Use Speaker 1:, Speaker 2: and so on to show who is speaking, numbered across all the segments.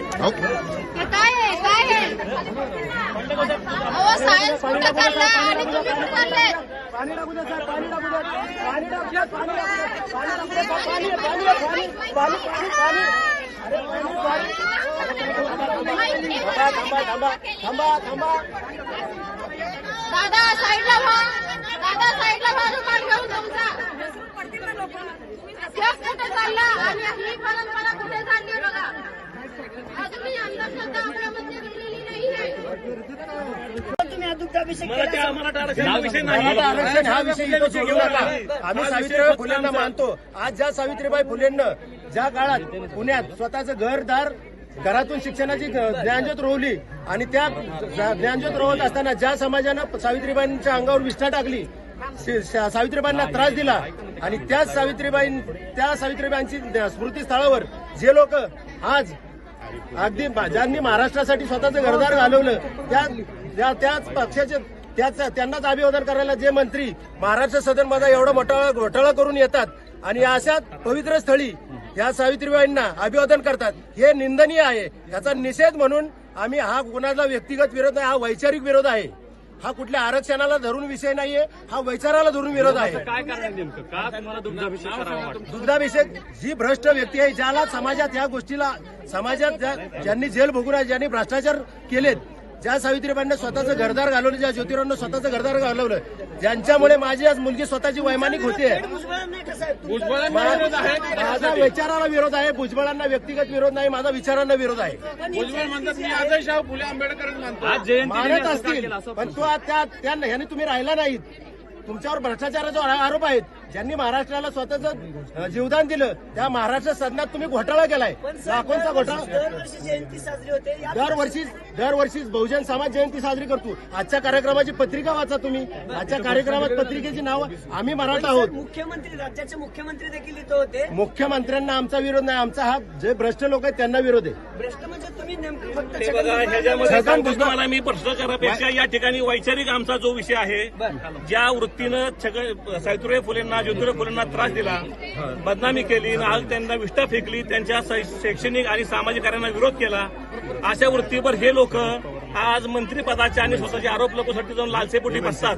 Speaker 1: काय आहे? काय आहे? अहो सायन्स कुठं चाललं आणि तुम्ही कुठं चालले
Speaker 2: पाणी टाकू द्या साहेब पाणी टाकू द्या. पाणी टाकू द्या पाणी टाकू द्या. पाणी टाकू द्या पाणी पाणी पाणी पाणी पाणी पाणी. थांबा थांबा थांबा. थांबा
Speaker 1: दादा साईडला व्हा. दादा साईडला व्हा. रुमाल घेऊन तुमचा कुठे चालला? आणि ही परंपरा कुठे चालली बघा? अजूनही अंधश्रद्धा आपल्यामध्ये गेलेली नाही आहे
Speaker 2: तुम्ही हा दुग्धाभिषेक
Speaker 3: मराठा
Speaker 2: केला.
Speaker 3: मराठा आरक्षण हा विषय नाही
Speaker 2: मराठा आरक्षण हा विषय इथं सोडू नका. आम्ही सावित्रीबाई फुलेंना मानतो. आज ज्या सावित्रीबाई फुलेंना ज्या काळात पुण्यात स्वतःचं घरदार घरातून शिक्षणाची ज्ञानज्योत रोवली आणि त्या ज्ञानज्योत रोवत असताना ज्या समाजानं सावित्रीबाईंच्या अंगावर विष्ठा टाकली सावित्रीबाईंना त्रास दिला आणि त्याच सावित्रीबाई त्या सावित्रीबाईंची स्मृतीस्थळावर जे लोक आज अगदी ज्यांनी महाराष्ट्रासाठी स्वतःचं घरदार घालवलं त्या त्या- त्याच पक्षाचे त्याच त्यांनाच अभिवादन करायला जे मंत्री महाराष्ट्र सदनमध्ये एवढा मोठा घोटाळा करून येतात आणि अशा पवित्र स्थळी या सावित्रीबाईंना अभिवादन करतात हे निंदनीय आहे. याचा निषेध म्हणून आम्ही हा कोणाचा व्यक्तिगत विरोध नाही हा वैचारिक विरोध आहे. हा कुठल्या आरक्षणाला धरून विषय नाहीये हा वैचाराला धरून विरोध आहे.
Speaker 3: काय कारण आहे नेमकं? का तुम्हाला दुग्धाभिषेक करावा वाटतं?
Speaker 2: दुग्धाभिषेक जी भ्रष्ट व्यक्ती आहे ज्याला समाजात या गोष्टीला समाजात ज्या- ज्यांनी जेल भोगून आहे ज्यांनी भ्रष्टाचार केलेत ज्या सावित्रीबाईंना स्वतःचं घरदार घालवलं ज्या ज्योतिरावांना स्वतःचं घरदार घालवलं ज्यांच्यामुळे माझी आज मुलगी स्वतःची वैमानिक होते.
Speaker 3: भुजबळांना विरोध आहे
Speaker 2: माझा विचाराला विरोध आहे भुजबळांना व्यक्तिगत विरोध नाही माझा विचारांना विरोध आहे.
Speaker 3: मानतो. आज जयंती
Speaker 2: मानत असतील पण तो त्या ह्याने तुम्ही राहिला नाहीत. तुमच्यावर भ्रष्टाचाराचा आरोप आहेत. ज्यांनी महाराष्ट्राला स्वतःचं जीवदान दिलं त्या महाराष्ट्र सदनात तुम्ही घोटाळा केलाय. लाखोंचा घोटाळा.
Speaker 4: दरवर्षी जयंती साजरी होते
Speaker 2: दरवर्षी दरवर्षी बहुजन समाज जयंती साजरी करतो. आजच्या कार्यक्रमाची पत्रिका वाचा तुम्ही. आजच्या कार्यक्रमात पत्रिकेची नाव आम्ही मराठा आहोत.
Speaker 4: मुख्यमंत्री राज्याचे मुख्यमंत्री देखील इथं होते.
Speaker 2: मुख्यमंत्र्यांना आमचा विरोध नाही. आमचा हा जे भ्रष्ट लोक आहेत त्यांना विरोध आहे.
Speaker 4: भ्रष्ट म्हणजे तुम्ही नेमकं फक्त
Speaker 3: ते
Speaker 4: छगन
Speaker 3: बघा
Speaker 4: भुजबळ-
Speaker 3: ह्याच्यामध्ये
Speaker 2: छगन
Speaker 3: सांगतो
Speaker 2: भुजबळ-
Speaker 3: तुम्हाला मी भ्रष्टाचारापेक्षा या ठिकाणी वैचारिक आमचा जो विषय आहे ज्या वृत्तीनं छगन सावित्रीबाई फुलेंना ज्योतिराव फुलेंना त्रास दिला बदनामी केली आज त्यांना विष्ठा फेकली त्यांच्या शैक्षणिक आणि सामाजिक कार्यांना विरोध केला. अशा वृत्तीवर हे लोक आज मंत्रिपदाच्या आणि स्वतःचे आरोप लोकांसाठी जाऊन लालसेपोटी बसतात.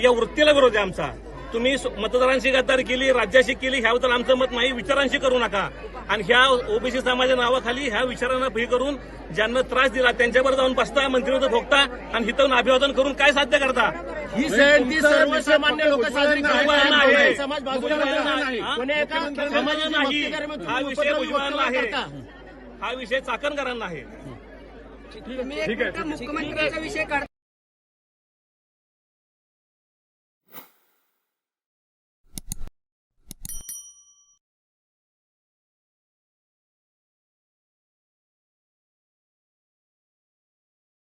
Speaker 3: या वृत्तीला विरोध आहे आमचा. तुम्ही मतदारांशी गद्दारी केली राज्याशी केली ह्याबद्दल आमचं मत नाही विचारांशी करू नका. आणि ह्या ओबीसी समाजाच्या नावाखाली ह्या विचारांना फी करून ज्यांना त्रास दिला त्यांच्यावर जाऊन बसता मंत्रिपद भोगता आणि हिथं अभिवादन करून काय साध्य करता?
Speaker 2: ही जयंती सर्वसामान्य लोक साजरी. करतात समाज बाजूला
Speaker 3: नाही. हा विषय भुजबळांना आहे. हा विषय चाकणकरांना आहे.
Speaker 4: मुख्यमंत्र्यांचा विषय काढता.